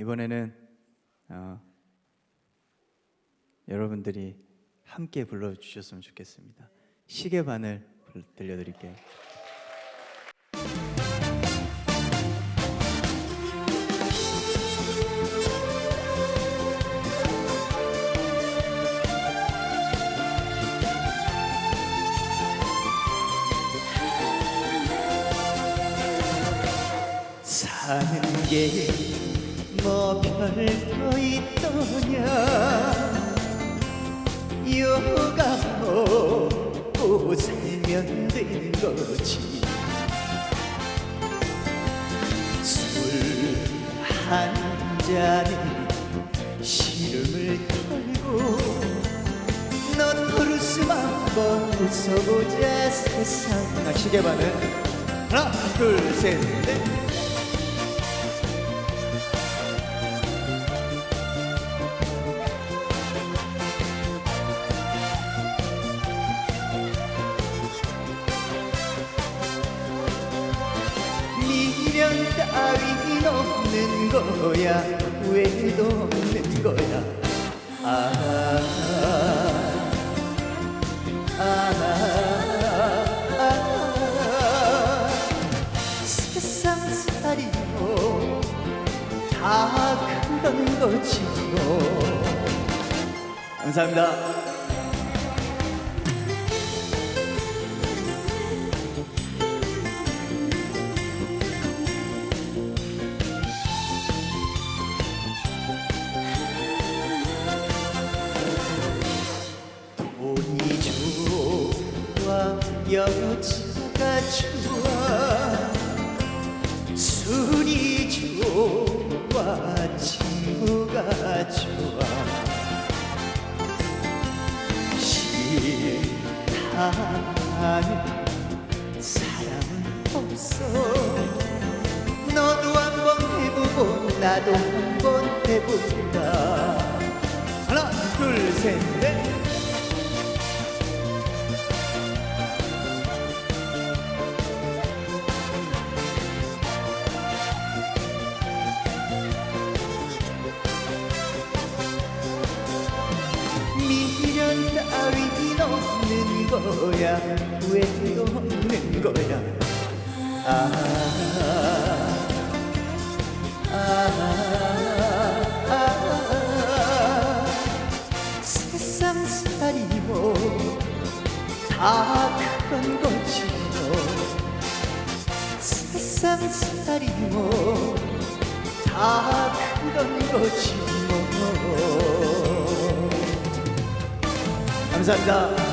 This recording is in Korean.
이번에는 어, 여러분들이 함께 불러주셨으면 좋겠습니다. 시계반을 불- 들려드릴게요. 사는 게 뭐 별거 있더냐? 여가 먹고 살면 되는 거지. 술 한 잔에 시름을 털고 너 토르스만 한번 웃어보자 세상. 나 시계반은 하나 둘셋넷 따윈 없는 거야. 왜도 없는 거야. 아, 아, 아, 세상살이 뭐다 그런 거지 뭐 감사합니다 여자가 좋아. 술이 좋아 친구가 좋아. 싫다는 사람은 없어. 너도 한번 해보고 나도 한번 해본다. 하나 둘셋넷 거야? 왜도 없는 거야? 아, 아, 아, 세상살이 뭐다 그런 거지 뭐. 세상살이 뭐다 그런 거지 뭐. 감사합니다.